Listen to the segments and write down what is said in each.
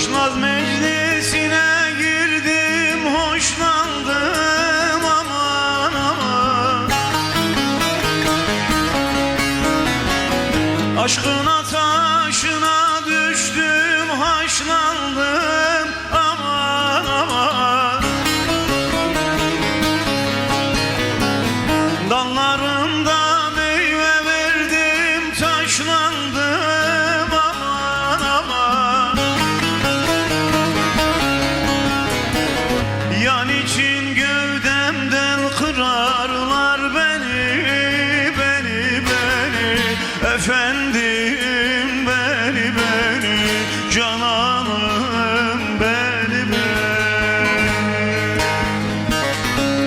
Hoşnaz meclisine girdim hoşlandım aman aman. Aşkına taşına düştüm haşlandım.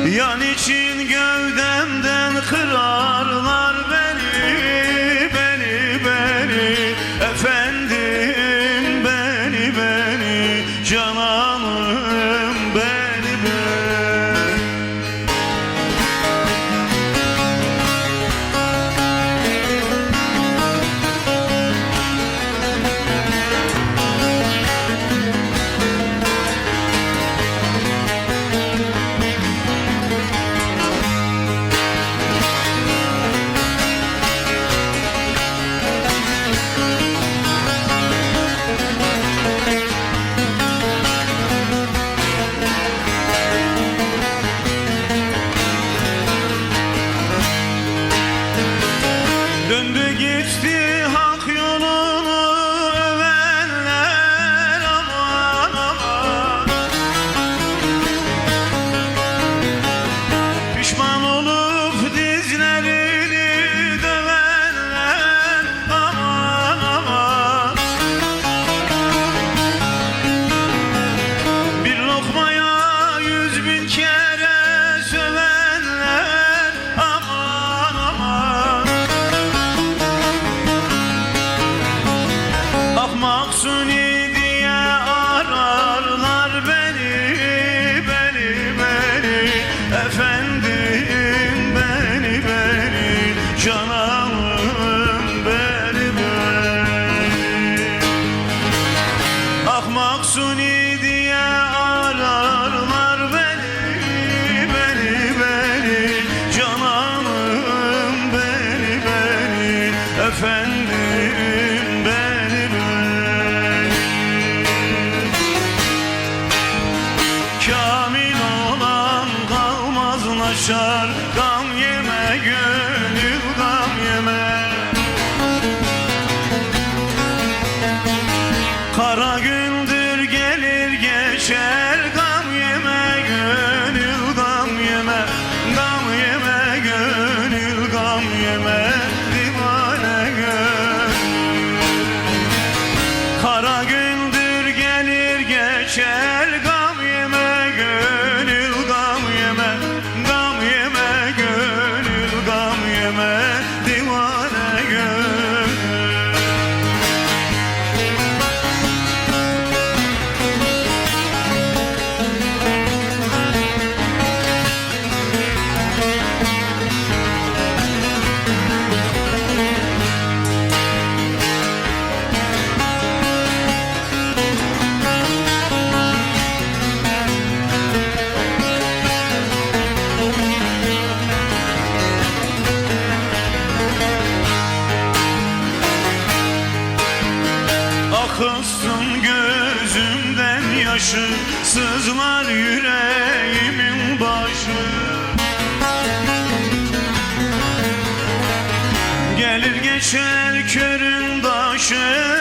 Yan için gövdemden kırar. cananım benim. Ahmak suni diye ararlar beni Beni beni. Cananım beni beni. Efendim beni beni Kamil olan kalmaz naşar Gam yeme gül gelir geçer geçer körün başı